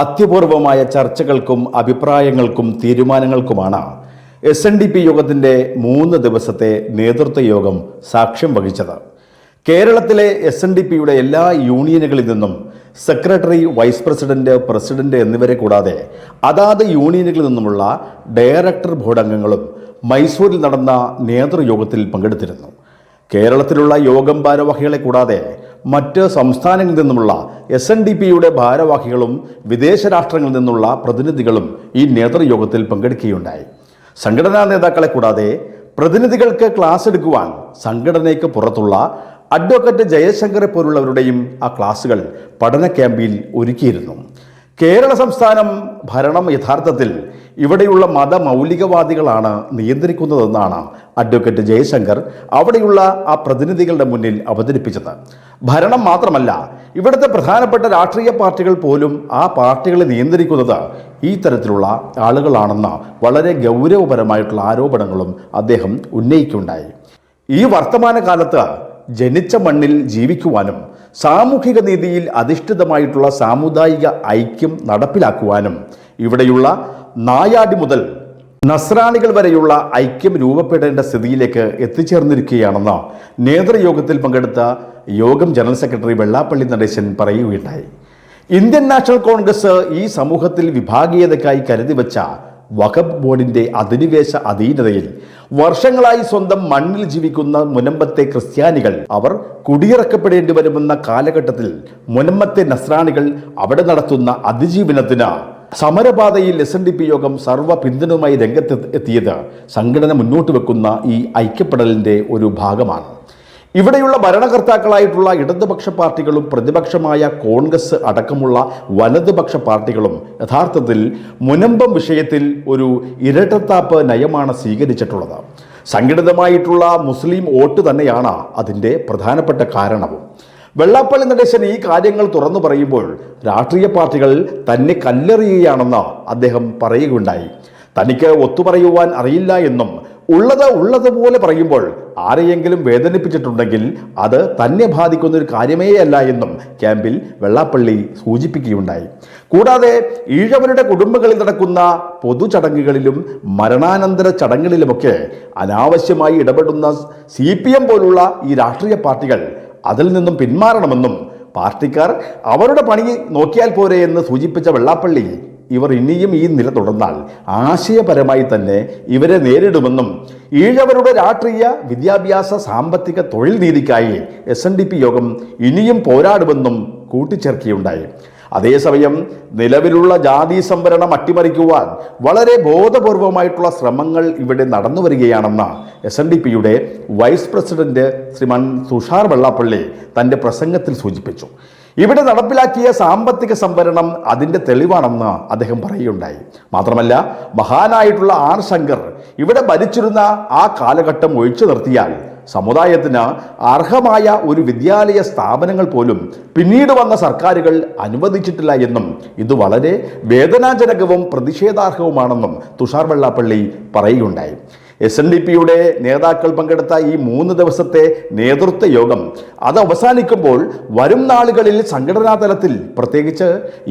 അത്യപൂർവമായ ചർച്ചകൾക്കും അഭിപ്രായങ്ങൾക്കും തീരുമാനങ്ങൾക്കുമാണ് എസ് എൻ ഡി പി യോഗത്തിന്റെ മൂന്ന് ദിവസത്തെ നേതൃത്വ യോഗം സാക്ഷ്യം വഹിച്ചത്. കേരളത്തിലെ എസ് എൻ ഡി പിയുടെ എല്ലാ യൂണിയനുകളിൽ നിന്നും സെക്രട്ടറി വൈസ് പ്രസിഡന്റ് പ്രസിഡന്റ് എന്നിവരെ കൂടാതെ അതാത് യൂണിയനുകളിൽ നിന്നുമുള്ള ഡയറക്ടർ ബോർഡ് അംഗങ്ങളും മൈസൂരിൽ നടന്ന നേതൃയോഗത്തിൽ പങ്കെടുത്തിരുന്നു. കേരളത്തിലുള്ള യോഗം ഭാരവാഹികളെ കൂടാതെ മറ്റ് സംസ്ഥാനങ്ങളിൽ നിന്നുമുള്ള എസ് എൻ ഡി പിയുടെ ഭാരവാഹികളും വിദേശ രാഷ്ട്രങ്ങളിൽ നിന്നുള്ള പ്രതിനിധികളും ഈ നേതൃയോഗത്തിൽ പങ്കെടുക്കുകയുണ്ടായി. സംഘടനാ നേതാക്കളെ കൂടാതെ പ്രതിനിധികൾക്ക് ക്ലാസ് എടുക്കുവാൻ സംഘടനയ്ക്ക് പുറത്തുള്ള അഡ്വക്കേറ്റ് ജയശങ്കറെ പോലുള്ളവരുടെയും ആ ക്ലാസുകൾ പഠന ക്യാമ്പിൽ ഒരുക്കിയിരുന്നു. കേരള സംസ്ഥാനം ഭരണം യഥാർത്ഥത്തിൽ ഇവിടെയുള്ള മത മൗലികവാദികളാണ് നിയന്ത്രിക്കുന്നതെന്നാണ് അഡ്വക്കേറ്റ് ജയശങ്കർ അവിടെയുള്ള ആ പ്രതിനിധികളുടെ മുന്നിൽ അവതരിപ്പിച്ചത്. ഭരണം മാത്രമല്ല ഇവിടുത്തെ പ്രധാനപ്പെട്ട രാഷ്ട്രീയ പാർട്ടികൾ പോലും ആ പാർട്ടികളെ നിയന്ത്രിക്കുന്നത് ഈ തരത്തിലുള്ള ആളുകളാണെന്ന വളരെ ഗൗരവപരമായിട്ടുള്ള ആരോപണങ്ങളും അദ്ദേഹം ഉന്നയിക്കുകയുണ്ടായി. ഈ വർത്തമാനകാലത്ത് ജനിച്ച മണ്ണിൽ ജീവിക്കുവാനും സാമൂഹിക നീതിയിൽ അധിഷ്ഠിതമായിട്ടുള്ള സാമുദായിക ഐക്യം നടപ്പിലാക്കുവാനും ഇവിടെയുള്ള നായാടി മുതൽ നസ്രാണികൾ വരെയുള്ള ഐക്യം രൂപപ്പെടേണ്ട സ്ഥിതിയിലേക്ക് എത്തിച്ചേർന്നിരിക്കുകയാണെന്ന് നേതൃയോഗത്തിൽ പങ്കെടുത്ത യോഗം ജനറൽ സെക്രട്ടറി വെള്ളാപ്പള്ളി നടേശൻ പറയുകയുണ്ടായി. ഇന്ത്യൻ നാഷണൽ കോൺഗ്രസ് ഈ സമൂഹത്തിൽ വിഭാഗീയതയ്ക്കായി കരുതി വച്ച വഖബ് ബോർഡിന്റെ അധിനിവേശ അധീനതയിൽ വർഷങ്ങളായി സ്വന്തം മണ്ണിൽ ജീവിക്കുന്ന മുനമ്പത്തെ ക്രിസ്ത്യാനികൾ അവർ കുടിയിറക്കപ്പെടേണ്ടി വരുമെന്ന കാലഘട്ടത്തിൽ മുനമ്പത്തെ നസ്രാണികൾ അവിടെ നടത്തുന്ന അതിജീവനത്തിന് സമരപാതയിൽ എസ് എൻ ഡി പി യോഗം സർവ പിന്തുണയുമായി രംഗത്ത് എത്തിയത് സംഘടന മുന്നോട്ട് വെക്കുന്ന ഈ ഐക്യപ്പെടലിന്റെ ഒരു ഭാഗമാണ്. ഇവിടെയുള്ള ഭരണകർത്താക്കളായിട്ടുള്ള ഇടതുപക്ഷ പാർട്ടികളും പ്രതിപക്ഷമായ കോൺഗ്രസ് അടക്കമുള്ള വലതുപക്ഷ പാർട്ടികളും യഥാർത്ഥത്തിൽ മുനമ്പം വിഷയത്തിൽ ഒരു ഇരട്ടത്താപ്പ് നയമാണ് സ്വീകരിച്ചിട്ടുള്ളത്. സംഘടിതമായിട്ടുള്ള മുസ്ലിം വോട്ട് തന്നെയാണ് അതിന്റെ പ്രധാനപ്പെട്ട കാരണവും. വെള്ളാപ്പള്ളി നടേശൻ ഈ കാര്യങ്ങൾ തുറന്നു പറയുമ്പോൾ രാഷ്ട്രീയ പാർട്ടികൾ തന്നെ കല്ലെറിയുകയാണെന്ന് അദ്ദേഹം പറയുകയുണ്ടായി. തനിക്ക് ഒത്തുപറയുവാൻ അറിയില്ല എന്നും ഉള്ളത് ഉള്ളതുപോലെ പറയുമ്പോൾ ആരെയെങ്കിലും വേദനിപ്പിച്ചിട്ടുണ്ടെങ്കിൽ അത് തന്നെ ബാധിക്കുന്ന ഒരു കാര്യമേ അല്ല എന്നും ക്യാമ്പിൽ വെള്ളാപ്പള്ളി സൂചിപ്പിക്കുകയുണ്ടായി. കൂടാതെ ഈഴവരുടെ കുടുംബങ്ങളിൽ നടക്കുന്ന പൊതുചടങ്ങുകളിലും മരണാനന്തര ചടങ്ങുകളിലുമൊക്കെ അനാവശ്യമായി ഇടപെടുന്ന സി പോലുള്ള ഈ രാഷ്ട്രീയ പാർട്ടികൾ അതിൽ നിന്നും പിന്മാറണമെന്നും പാർട്ടിക്കാർ അവരുടെ പണി നോക്കിയാൽ പോരെ എന്ന് സൂചിപ്പിച്ച വെള്ളാപ്പള്ളി ഇവർ ഇനിയും ഈ നില തുടർന്നാൽ ആശയപരമായി തന്നെ ഇവരെ നേരിടുമെന്നും ഈഴവരുടെ രാഷ്ട്രീയ വിദ്യാഭ്യാസ സാമ്പത്തിക തൊഴിൽ നീതിക്കായി എസ് യോഗം ഇനിയും പോരാടുമെന്നും കൂട്ടിച്ചേർക്കുകയുണ്ടായി. അതേസമയം നിലവിലുള്ള ജാതി സംവരണം അട്ടിമറിക്കുവാൻ വളരെ ബോധപൂർവമായിട്ടുള്ള ശ്രമങ്ങൾ ഇവിടെ നടന്നു വരികയാണെന്ന് എസ് എൻ ഡി പിയുടെ വൈസ് പ്രസിഡന്റ് ശ്രീമാൻ തുഷാർ വെള്ളാപ്പള്ളി തന്റെ പ്രസംഗത്തിൽ സൂചിപ്പിച്ചു. ഇവിടെ നടപ്പിലാക്കിയ സാമ്പത്തിക സംവരണം അതിന്റെ തെളിവാണെന്ന് അദ്ദേഹം പറയുകയുണ്ടായി. മാത്രമല്ല മഹാനായിട്ടുള്ള ആർ ശങ്കർ ഇവിടെ ഭരിച്ചിരുന്ന ആ കാലഘട്ടം ഒഴിച്ചു നിർത്തിയാൽ സമുദായത്തിന് അർഹമായ ഒരു വിദ്യാലയ സ്ഥാപനങ്ങൾ പോലും പിന്നീട് വന്ന സർക്കാരുകൾ അനുവദിച്ചിട്ടില്ല എന്നും ഇത് വളരെ വേദനാജനകവും പ്രതിഷേധാർഹവുമാണെന്നും തുഷാർ വെള്ളാപ്പള്ളി പറയുകയുണ്ടായി. എസ് എൻ ഡി പിയുടെ നേതാക്കൾ പങ്കെടുത്ത ഈ മൂന്ന് ദിവസത്തെ നേതൃത്വ യോഗം. അത് അവസാനിക്കുമ്പോൾ വരും നാളുകളിൽ സംഘടനാ തലത്തിൽ പ്രത്യേകിച്ച്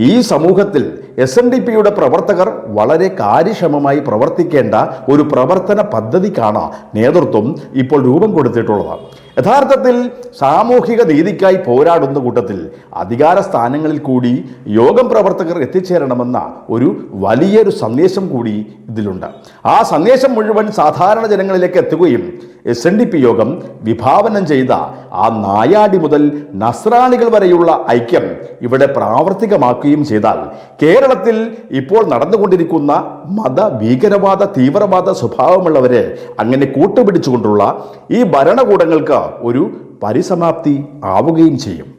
ഈ സമൂഹത്തിൽ എസ് എൻ ഡി പിയുടെ പ്രവർത്തകർ വളരെ കാര്യക്ഷമമായി പ്രവർത്തിക്കേണ്ട ഒരു പ്രവർത്തന പദ്ധതിക്കാണ് നേതൃത്വം ഇപ്പോൾ രൂപം കൊടുത്തിട്ടുള്ളത്. യഥാർത്ഥത്തിൽ സാമൂഹിക നീതിക്കായി പോരാടുന്ന കൂട്ടത്തിൽ അധികാര സ്ഥാനങ്ങളിൽ കൂടി യോഗം പ്രവർത്തകർ എത്തിച്ചേരണമെന്ന ഒരു വലിയൊരു സന്ദേശം കൂടി ഇതിലുണ്ട്. ആ സന്ദേശം മുഴുവൻ സാധാരണ ജനങ്ങളിലേക്ക് എത്തുകയും എസ് എൻ ഡി പി യോഗം വിഭാവനം ചെയ്ത ആ നായാടി മുതൽ നസ്രാണികൾ വരെയുള്ള ഐക്യം ഇവിടെ പ്രാവർത്തികമാക്കുകയും ചെയ്താൽ കേരളത്തിൽ ഇപ്പോൾ നടന്നുകൊണ്ടിരിക്കുന്ന മത ഭീകരവാദ തീവ്രവാദ സ്വഭാവമുള്ളവരെ അങ്ങനെ കൂട്ടുപിടിച്ചുകൊണ്ടുള്ള ഈ ഭരണകൂടങ്ങൾക്ക് ഒരു പരിസമാപ്തി ആവുകയും ചെയ്യും.